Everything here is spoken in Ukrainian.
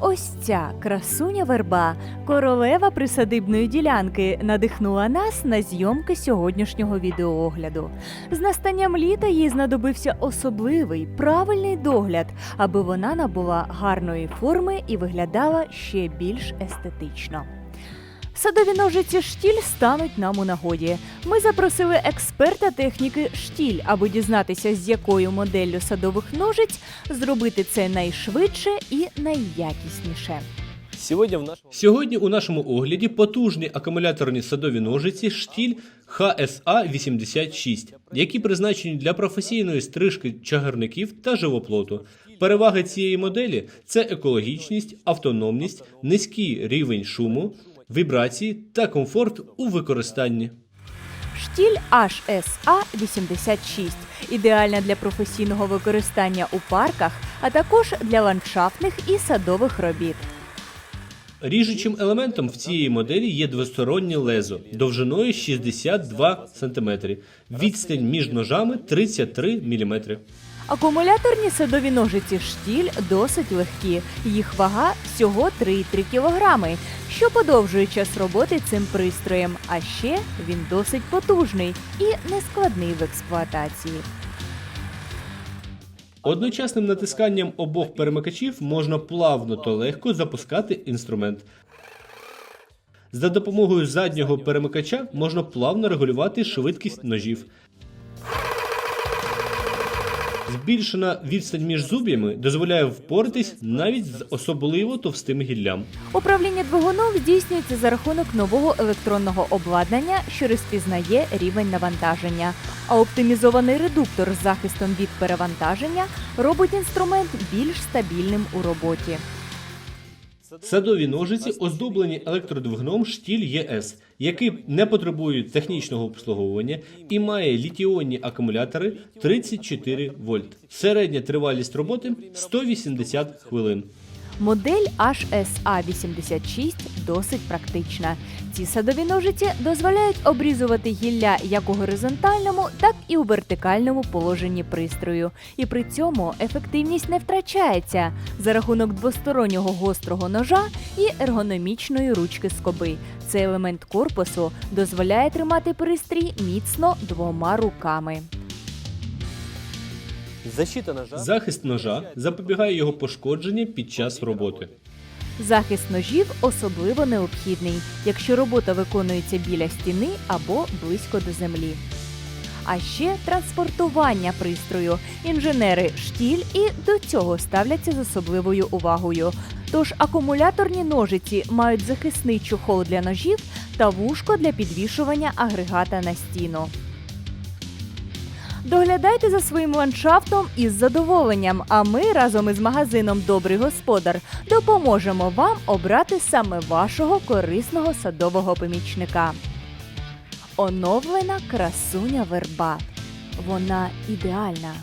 Ось ця красуня верба, королева присадибної ділянки, надихнула нас на зйомки сьогоднішнього відеоогляду. З настанням літа їй знадобився особливий правильний догляд, аби вона набула гарної форми і виглядала ще більш естетично. Садові ножиці штіль стануть нам у нагоді. Ми запросили експерта техніки штіль, аби дізнатися, з якою моделлю садових ножиць зробити це найшвидше і найякісніше. Сегодня в нашем... Сьогодні у нашому огляді потужні акумуляторні садові ножиці штіль HSA 86, які призначені для професійної стрижки чагарників та живоплоту. Переваги цієї моделі це екологічність, автономність, низький рівень шуму, вібрації та комфорт у використанні. Штіль HSA 86 ідеальна для професійного використання у парках, а також для ландшафтних і садових робіт. Ріжучим елементом в цієї моделі є двостороннє лезо довжиною 62 см, відстань між ножами 33 мм. Акумуляторні садові ножиці штіль досить легкі. Їх вага всього 3,3 кг, що подовжує час роботи цим пристроєм. А ще він досить потужний і нескладний в експлуатації. Одночасним натисканням обох перемикачів можна плавно та легко запускати інструмент. За допомогою заднього перемикача можна плавно регулювати швидкість ножів. Збільшена відстань між зуб'ями дозволяє впоратись навіть з особливо товстим гіллям. Управління двигуном здійснюється за рахунок нового електронного обладнання, що розпізнає рівень навантаження. А оптимізований редуктор з захистом від перевантаження робить інструмент більш стабільним у роботі. Садові ножиці оздоблені електродвигуном штіль ЄС, який не потребує технічного обслуговування і має літіонні акумулятори 34 вольт. Середня тривалість роботи 180 хвилин. Модель HSA86 досить практична. Ці садові ножиці дозволяють обрізувати гілля як у горизонтальному, так і у вертикальному положенні пристрою. І при цьому ефективність не втрачається за рахунок двостороннього гострого ножа і ергономічної ручки скоби. Цей елемент корпусу дозволяє тримати пристрій міцно двома руками. Защита ножа. Захист ножа запобігає його пошкодженню під час роботи. Захист ножів особливо необхідний, якщо робота виконується біля стіни або близько до землі. А ще транспортування пристрою. Інженери штіль і до цього ставляться з особливою увагою. Тож акумуляторні ножиці мають захисний чохол для ножів та вушко для підвішування агрегата на стіну. Доглядайте за своїм ландшафтом із задоволенням. А ми разом із магазином Добрий господар допоможемо вам обрати саме вашого корисного садового помічника. Оновлена красуня верба. Вона ідеальна.